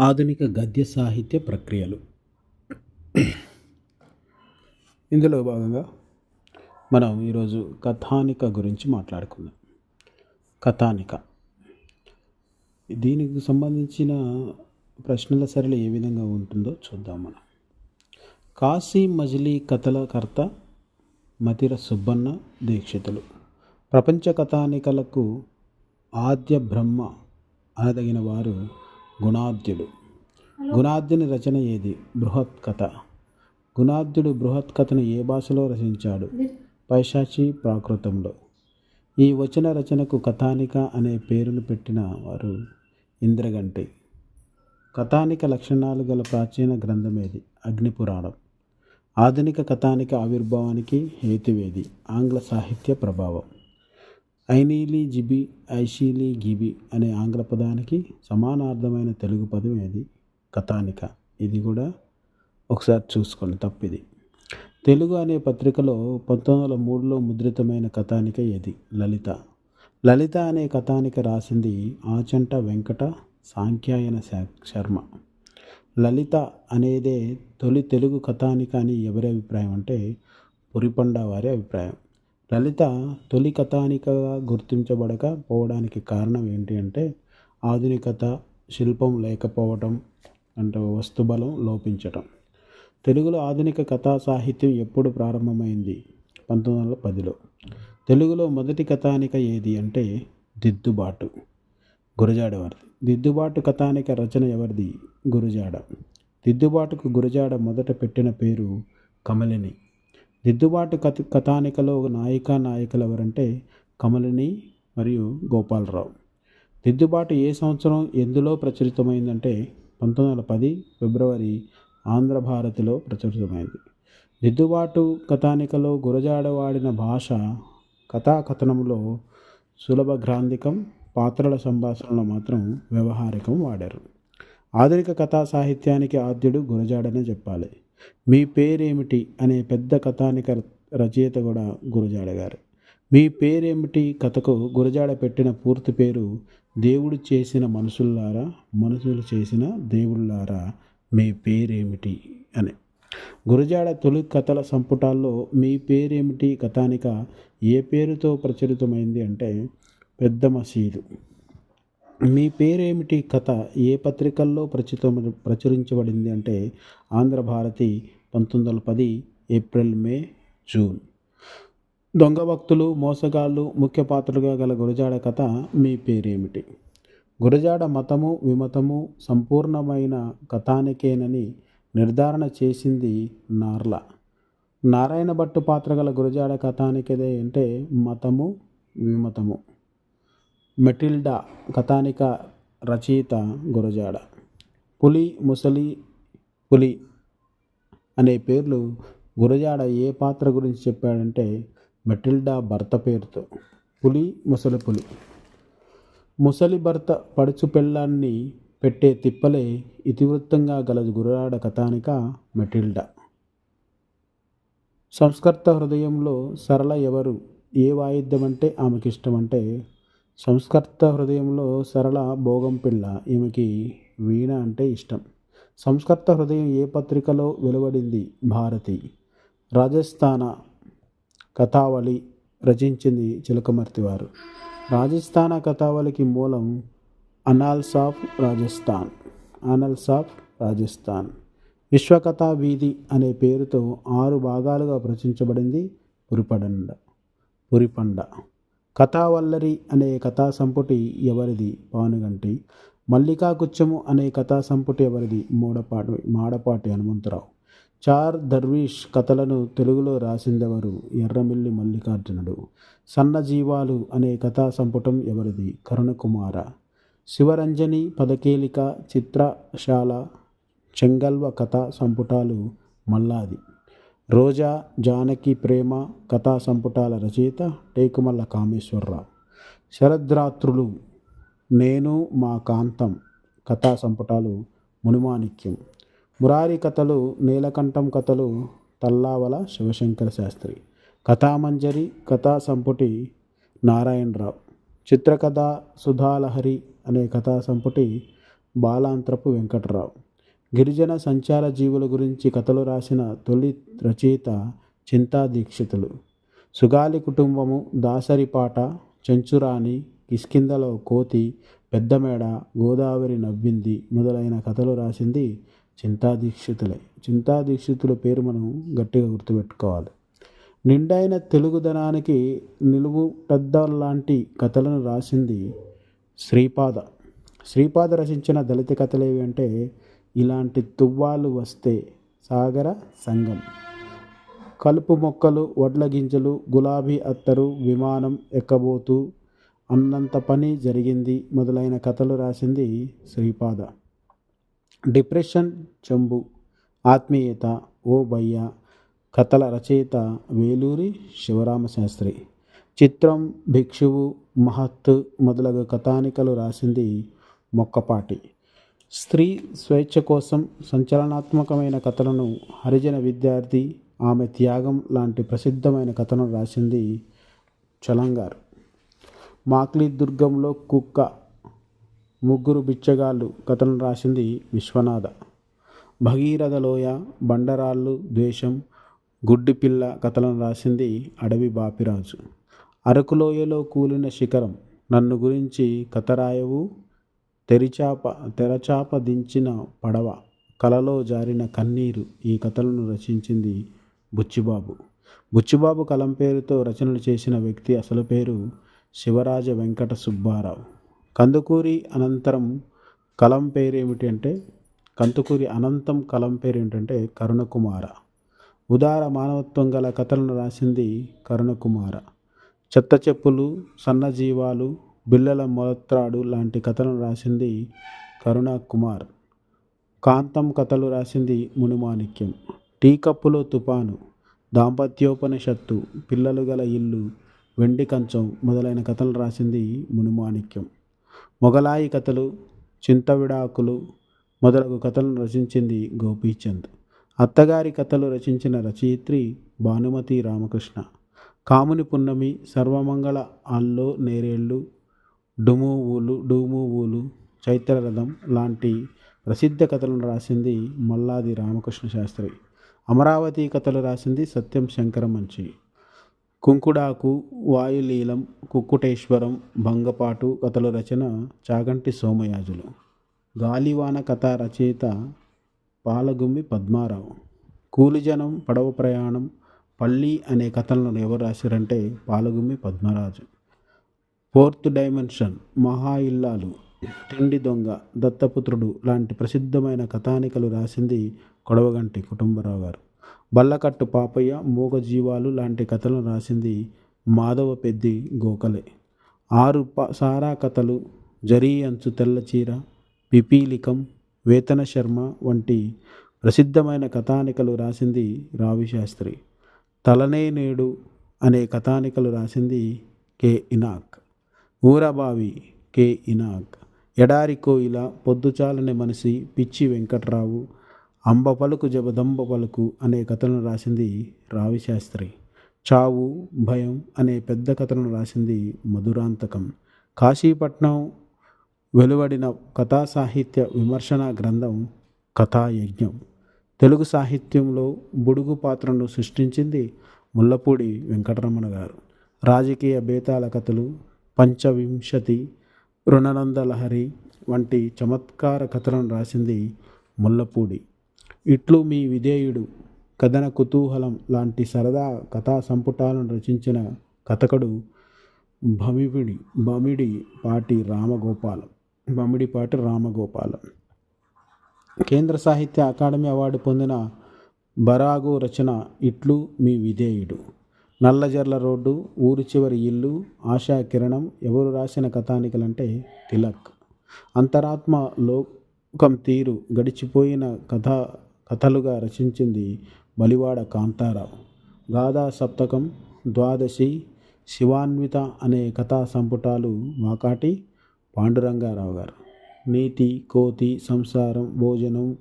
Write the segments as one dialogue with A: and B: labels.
A: ఆధునిక గద్య సాహిత్య ప్రక్రియలు. ఇందులో భాగంగా మనం ఈరోజు కథానిక గురించి మాట్లాడుకుందాం. కథానిక. దీనికి సంబంధించిన ప్రశ్నల సరళి ఏ విధంగా ఉంటుందో చూద్దాం మనం. కాశీ మజిలీ కథల కర్త మతిర సుబ్బన్న దీక్షితులు. ప్రపంచ కథానికలకు ఆద్య బ్రహ్మ అనదగిన వారు గుణాద్యుడు గుణాద్యుని రచన ఏది? బృహత్ కథ గుణాద్యుడు బృహత్ కథను ఏ భాషలో రచించాడు? పైశాచి ప్రాకృతంలో. ఈ వచన రచనకు కథానిక అనే పేరును పెట్టిన వారు ఇంద్రగంటి. కథానిక లక్షణాలు గల ప్రాచీన గ్రంథమేది? అగ్నిపురాణం. ఆధునిక కథానిక ఆవిర్భావానికి హేతువేది? ఆంగ్ల సాహిత్య ప్రభావం. ఐనీలి జిబి ఐషీలి గిబి అనే ఆంగ్ల పదానికి సమానార్థమైన తెలుగు పదం ఏది? కథానిక. ఇది కూడా ఒకసారి చూసుకోండి తప్పిది. తెలుగు అనే పత్రికలో పంతొమ్మిది వందల మూడులో ముద్రితమైన కథానిక ఏది? లలిత. లలిత అనే కథానిక రాసింది ఆచంట వెంకట సాంఖ్యాయన శా- శర్మ. లలిత అనేదే తొలి తెలుగు కథానిక అని ఎవరి అభిప్రాయం అంటే పురిపండ వారి అభిప్రాయం. లలిత తొలి కథానికగా గుర్తించబడక పోవడానికి కారణం ఏంటి అంటే ఆధునికత శిల్పం లేకపోవటం అంటే వస్తుబలం లోపించటం. తెలుగులో ఆధునిక కథా సాహిత్యం ఎప్పుడు ప్రారంభమైంది? పంతొమ్మిది వందల పదిలో. తెలుగులో మొదటి కథానిక ఏది అంటే దిద్దుబాటు. గురజాడ వారిది. దిద్దుబాటు కథానిక రచన ఎవరిది? గురజాడ. దిద్దుబాటుకు గురజాడ మొదట పెట్టిన పేరు కమలిని. దిద్దుబాటు కథ కథానికలో నాయిక నాయకులు ఎవరంటే కమలిని మరియు గోపాలరావు. దిద్దుబాటు ఏ సంవత్సరం ఎందులో ప్రచురితమైందంటే పంతొమ్మిది వందల పది ఫిబ్రవరి ఆంధ్రభారతిలో ప్రచురితమైంది. దిద్దుబాటు కథానికలో గురజాడవాడిన భాష కథాకథనంలో సులభ గ్రాంధికం పాత్రల సంభాషణలో మాత్రం వ్యవహారికం వాడారు. ఆధునిక కథా సాహిత్యానికి ఆద్యుడు గురజాడనే చెప్పాలి. మీ పేరేమిటి అనే పెద్ద కథానిక రచయిత కూడా గురజాడ గారు. మీ పేరేమిటి కథకు గురజాడ పెట్టిన పూర్తి పేరు దేవుడు చేసిన మనుషుల్లారా మనుషులు చేసిన దేవుళ్ళారా? మీ పేరేమిటి అని. గురజాడ తొలి కథల సంపుటాల్లో మీ పేరేమిటి కథానిక ఏ పేరుతో ప్రచురితమైంది అంటే పెద్ద మసీదు మీ పేరేమిటి కథ? ఏ పత్రికల్లో ప్రచురిత ప్రచురించబడింది అంటే ఆంధ్రభారతి పంతొమ్మిది వందల పది ఏప్రిల్ మే జూన్. దొంగ భక్తులు మోసగాళ్ళు ముఖ్య పాత్రలుగా గల గురజాడ కథ మీ పేరేమిటి? గురజాడ మతము విమతము సంపూర్ణమైన కథానికేనని నిర్ధారణ చేసింది నార్ల. నారాయణ భట్టు పాత్ర గల గురజాడ కథానికదే అంటే మతము విమతము. మెటిల్డా కథానిక రచయిత గురజాడ. పులి ముసలి పులి అనే పేర్లు గురజాడ ఏ పాత్ర గురించి చెప్పాడంటే మెటిల్డా భర్త పేరుతో. పులి ముసలి పులి. ముసలి భర్త పడుచు పెళ్ళాన్ని పెట్టే తిప్పలే ఇతివృత్తంగా గల గురజాడ కథానిక మెటిల్డా. సంస్కర్త హృదయంలో సరళ ఎవరు ఏ వాయిద్యం అంటే ఆమెకిష్టం అంటే సంస్కర్త హృదయంలో సరళ భోగం పిల్ల ఈమెకి వీణ అంటే ఇష్టం. సంస్కర్త హృదయం ఏ పత్రికలో వెలువడింది? భారతి. రాజస్థాన కథావళి రచించింది చిలకమర్తి వారు. రాజస్థాన కథావళికి మూలం annals of Rajasthan. Annals of Rajasthan. విశ్వకథా వీధి అనే పేరుతో ఆరు భాగాలుగా ప్రచురించబడింది పురిపడండ. పురిపండ. కథావల్లరి అనే కథా సంపుటి ఎవరిది? పానుగంటి మల్లికా గుచ్చము అనే కథా సంపుటి ఎవరిది? మూడపాటి మాడపాటి హనుమంతరావు. చార్ దర్వీష్ కథలను తెలుగులో రాసిందెవరు? ఎర్రమిల్లి మల్లికార్జునుడు. సన్నజీవాలు అనే కథా సంపుటం ఎవరిది? కరుణకుమార. శివరంజని పదకేలిక చిత్రశాల చెంగల్వ కథా సంపుటాలు మల్లాది. రోజా జానకి ప్రేమ కథా సంపుటాల రచయిత టేకుమల్ల కామేశ్వరరావు. శరద్రాత్రులు నేను మా కాంతం కథా సంపుటాలు మునిమాణిక్యం. మురారి కథలు నీలకంఠం కథలు తల్లావల శివశంకర శాస్త్రి. కథామంజరి కథా సంపుటి నారాయణరావు. చిత్రకథ సుధాలహరి అనే కథా సంపుటి బాలాంత్రపు వెంకటరావు. గిరిజన సంచార జీవుల గురించి కథలు రాసిన తొలి రచయిత చింతా దీక్షితులు. సుగాలి కుటుంబము దాసరిపాట చెంచురాణి కిష్కిందలో కోతి పెద్దమేడ గోదావరి నవ్వింది మొదలైన కథలు రాసింది చింతా దీక్షితులే. చింతా దీక్షితుల పేరు మనం గట్టిగా గుర్తుపెట్టుకోవాలి. నిండైన తెలుగుదనానికి నిలువు లాంటి కథలను రాసింది శ్రీపాద. శ్రీపాద రచించిన దళిత కథలు ఏవి అంటే ఇలాంటి తువ్వాలు వస్తే సాగర సంఘం. కలుపు మొక్కలు వడ్ల గింజలు గులాబీ అత్తరు విమానం ఎక్కబోతూ అన్నంత పని జరిగింది మొదలైన కథలు రాసింది శ్రీపాద. డిప్రెషన్ చెంబు ఆత్మీయత ఓ బయ్య కథల రచయిత వేలూరి శివరామశాస్త్రి. చిత్రం భిక్షువు మహత్ మొదలగు కథానికలు రాసింది మొక్కపాటి. స్త్రీ స్వేచ్ఛ కోసం సంచలనాత్మకమైన కథలను హరిజన విద్యార్థి ఆమె త్యాగం లాంటి ప్రసిద్ధమైన కథను రాసింది చలంగారు. మాక్లీ దుర్గంలో కుక్క ముగ్గురు బిచ్చగాళ్ళు కథను రాసింది విశ్వనాథ. భగీరథ లోయ బండరాళ్ళు ద్వేషం గుడ్డిపిల్ల కథలను రాసింది అడవి బాపిరాజు. అరకులోయలో కూలిన శిఖరం నన్ను గురించి కథ రాయవు తెరిచాప తెరచాప దించిన పడవ కలలో జారిన కన్నీరు ఈ కథలను రచించింది బుచ్చిబాబు. బుచ్చిబాబు కలం పేరుతో రచనలు చేసిన వ్యక్తి అసలు పేరు శివరాజ వెంకట సుబ్బారావు. కందుకూరి అనంతరం కలం పేరు అంటే కందుకూరి అనంతం కలం పేరు ఏంటంటే కరుణకుమార. ఉదార మానవత్వం గల కథలను రాసింది కరుణకుమార. చెత్త చెప్పులు సన్నజీవాలు బిల్లల మొలత్రాడు లాంటి కథలను రాసింది కరుణ కుమార్ కాంతం కథలు రాసింది మునిమాణిక్యం. టీ కప్పులో తుపాను దాంపత్యోపనిషత్తు పిల్లలు గల ఇల్లు వెండి కంచం మొదలైన కథలు రాసింది మునిమాణిక్యం. మొగలాయి కథలు చింతవిడాకులు మొదలగు కథలను రచించింది గోపీచంద్. అత్తగారి కథలు రచించిన రచయిత్రి భానుమతి రామకృష్ణ. కాముని పున్నమి సర్వమంగళ అల్లో నేరేళ్ళు డుమూవులు డూమూవులు చైత్రరథం లాంటి ప్రసిద్ధ కథలను రాసింది మల్లాది రామకృష్ణ శాస్త్రి. అమరావతి కథలు రాసింది సత్యం శంకర మంచి. కుంకుడాకు వాయులీలం కుక్కుటేశ్వరం భంగపాటు కథల రచన చాగంటి సోమయాజులు. గాలివాన కథ రచయిత పాలగుమ్మి పద్మారావు. కూలిజనం పడవ ప్రయాణం పల్లి అనే కథలను ఎవరు రాశారంటే పాలగుమ్మి పద్మరాజు. ఫోర్త్ డైమెన్షన్ మహా ఇల్లాలు తిండి దొంగ దత్తపుత్రుడు లాంటి ప్రసిద్ధమైన కథానికలు రాసింది కొడవగంటి కుటుంబరావు గారు. బల్లకట్టు పాపయ్య మూగజీవాలు లాంటి కథలను రాసింది మాధవ పెద్ది గోకలే. ఆరు ప సారా కథలు జరీ అంచు తెల్లచీర పిపీలికం వేతన శర్మ వంటి ప్రసిద్ధమైన కథానికలు రాసింది రావిశాస్త్రి తలనే నేడు అనే కథానికలు రాసింది కె. ఇనాక్. ఊరబావి కె ఇనాక్. ఎడారి కోయిల పొద్దుచాలని మనిషి పిచ్చి వెంకట్రావు. అంబ పలుకు జబదంబ పలుకు అనే కథలను రాసింది రావిశాస్త్రి చావు భయం అనే పెద్ద కథలను రాసింది మధురాంతకం. కాశీపట్నం వెలువడిన కథా సాహిత్య విమర్శన గ్రంథం కథాయజ్ఞం. తెలుగు సాహిత్యంలో బుడుగు పాత్రను సృష్టించింది ముల్లపూడి వెంకటరమణ గారు. రాజకీయ బేతాల కథలు పంచవింశతి రుణనందలహరి వంటి చమత్కార కథలను రాసింది ముల్లపూడి. ఇట్లు మీ విధేయుడు కథన కుతూహలం లాంటి సరదా కథా సంపుటాలను రచించిన కథకుడు భమివిడి బమిడి పాటి రామగోపాలం. బమిడిపాటి రామగోపాలం. కేంద్ర సాహిత్య అకాడమీ అవార్డు పొందిన బరాగు రచన ఇట్లు మీ విధేయుడు. నల్లజర్ల రోడ్డు ఊరి చివరి ఇల్లు ఆశా కిరణం ఎవరు రాసిన కథానికలంటే తిలక్. అంతరాత్మ లోకం తీరు గడిచిపోయిన కథ కథలుగా రచించింది బలివాడ కాంతారావు. గాథా సప్తకం ద్వాదశి శివాన్విత అనే కథా సంపుటాలు మాకాటి పాండురంగారావు గారు. నీతి కోతి సంసారం భోజనం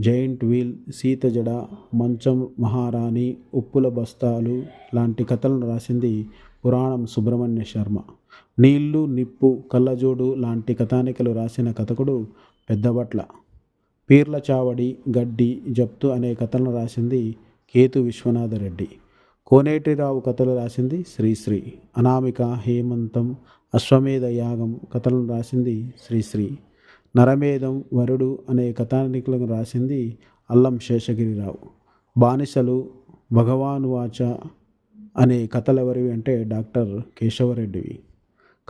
A: జైంట్ వీల్ సీతజడ మంచం మహారాణి ఉప్పుల బస్తాలు లాంటి కథలను రాసింది పురాణం సుబ్రహ్మణ్య శర్మ. నీళ్ళు నిప్పు కళ్ళజోడు లాంటి కథానికలు రాసిన కథకుడు పెద్దబట్ల. పీర్ల చావడి గడ్డి జప్తు అనే కథలను రాసింది కేతు విశ్వనాథరెడ్డి. కోనేటిరావు కథలు రాసింది శ్రీశ్రీ. అనామిక హేమంతం అశ్వమేధ యాగం కథలను రాసింది శ్రీశ్రీ. నరమేధం వరుడు అనే కథానికులను రాసింది అల్లం శేషగిరిరావు. బానిసలు భగవాన్ వాచ అనే కథలు ఎవరివి అంటే డాక్టర్ కేశవరెడ్డివి.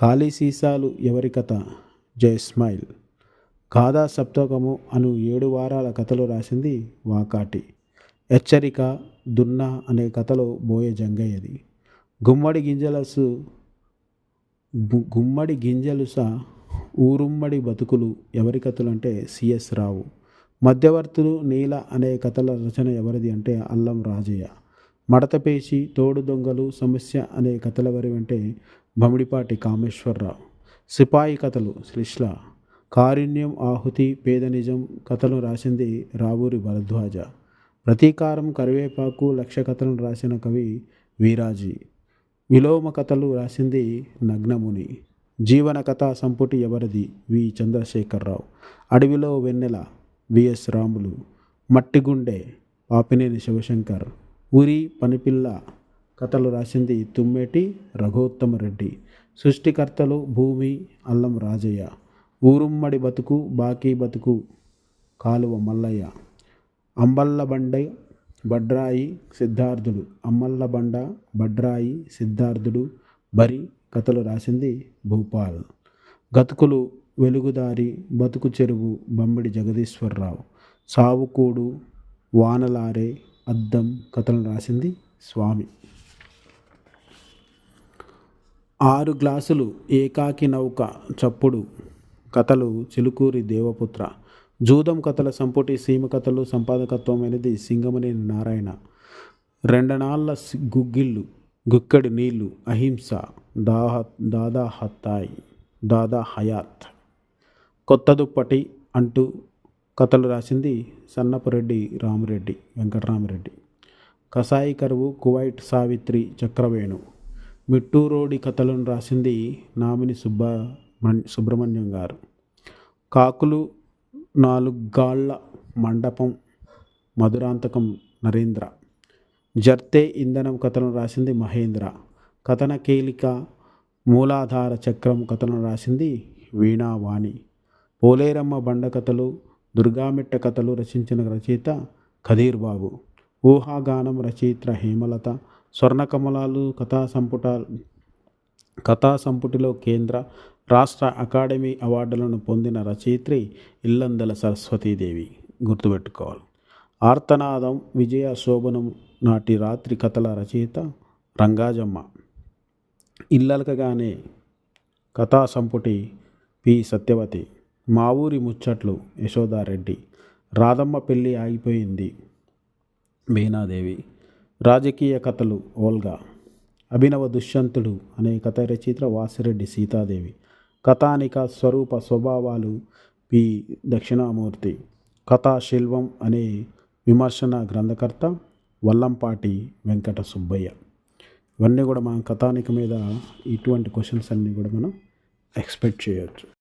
A: ఖాళీ సీసాలు ఎవరి కథ? జయస్మైల్ కాదా సప్తకము అను ఏడు వారాల కథలు రాసింది వాకాటి. హెచ్చరిక దున్న అనే కథలో బోయ జంగయ్యది. గుమ్మడి గింజలసు గుమ్మడి గింజలుస ఊరుమ్మడి బతుకులు ఎవరి కథలు అంటే సిఎస్ రావు. మధ్యవర్తులు నీల అనే కథల రచన ఎవరిది అంటే అల్లం రాజయ్య. మడతపేసి తోడు దొంగలు సమస్య అనే కథల వరి అంటే బమిడిపాటి కామేశ్వరరావు. సిపాయి కథలు శ్లిష్ల. కారుణ్యం ఆహుతి పేద నిజం కథలు రాసింది రావూరి భరద్వాజ. ప్రతీకారం కరివేపాకు లక్ష కథలను రాసిన కవి వీరాజీ. విలోమ కథలు రాసింది నగ్నముని. జీవన కథా సంపుటి ఎవరిది? వి. చంద్రశేఖరరావు. అడవిలో వెన్నెల విఎస్ రాములు. మట్టిగుండె పాపినేని శివశంకర్. ఉరి పనిపిల్ల కథలు రాసింది తుమ్మేటి రఘోత్తమరెడ్డి. సృష్టికర్తలు భూమి అల్లం రాజయ్య. ఊరుమ్మడి బతుకు బాకీ బతుకు కాలువ మల్లయ్య. అంబల్ల బండ బడ్రాయి సిద్ధార్థుడు. అమ్మల్ల బండ బడ్రాయి సిద్ధార్థుడు. బరి కథలు రాసింది భూపాల్. గతుకులు వెలుగుదారి బతుకు చెరువు బమ్మిడి జగదీశ్వరరావు. సావుకూడు వానలారే అద్దం కథలు రాసింది స్వామి. ఆరు గ్లాసులు ఏకాకి నౌక చప్పుడు కథలు చిలుకూరి దేవపుత్ర. జూదం కథల సంపుటి సీమ కథలు సంపాదకత్వమైనది సింగమనేని నారాయణ. రెండనాళ్ళ సి- గుగ్గిళ్ళు గుక్కడి నీళ్ళు అహింస దాహ దాదా హత్తాయ్ దాదా హయాత్ కొత్త దుప్పటి అంటూ కథలు రాసింది సన్నపురెడ్డి రామరెడ్డి వెంకటరామరెడ్డి. కసాయి కరువు కువైట్ సావిత్రి చక్రవేణు. మిట్టూరోడి కథలను రాసింది నామిని సుబ్బ సుబ్రహ్మణ్యం గారు. కాకులు నాలుగు గాళ్ళ మండపం మధురాంతకం నరేంద్ర. జర్తే ఇంధనం కథలను రాసింది మహేంద్ర. కథన కీలిక మూలాధార చక్రం కథలను రాసింది వీణావాణి. పోలేరమ్మ బండ కథలు దుర్గామిట్ట కథలు రచించిన రచయిత ఖదీర్ బాబు ఊహాగానం రచయిత హేమలత. స్వర్ణకమలాలు కథా సంపుట కథా సంపుటిలో కేంద్ర రాష్ట్ర అకాడమీ అవార్డులను పొందిన రచయిత్రి ఇల్లందల సరస్వతీదేవి. గుర్తుపెట్టుకోవాలి. ఆర్తనాదం విజయ శోభనం నాటి రాత్రి కథల రచయిత రంగాజమ్మ. ఇల్లలకగానే కథా సంపుటి పి. సత్యవతి మా ఊరి ముచ్చట్లు యశోదారెడ్డి రాధమ్మ పెళ్ళి ఆగిపోయింది మీనాదేవి. రాజకీయ కథలు ఓల్గా. అభినవ దుష్యంతుడు అనే కథ రచయిత వాసిరెడ్డి సీతాదేవి. కథానిక స్వరూప స్వభావాలు పి. దక్షిణామూర్తి. కథాశిల్వం అనే విమర్శన గ్రంథకర్త వల్లంపాటి వెంకట సుబ్బయ్య. ఇవన్నీ కూడా మనం కథానిక మీద ఇటువంటి క్వశ్చన్స్ అన్నీ కూడా మనం ఎక్స్పెక్ట్ చేయొచ్చు.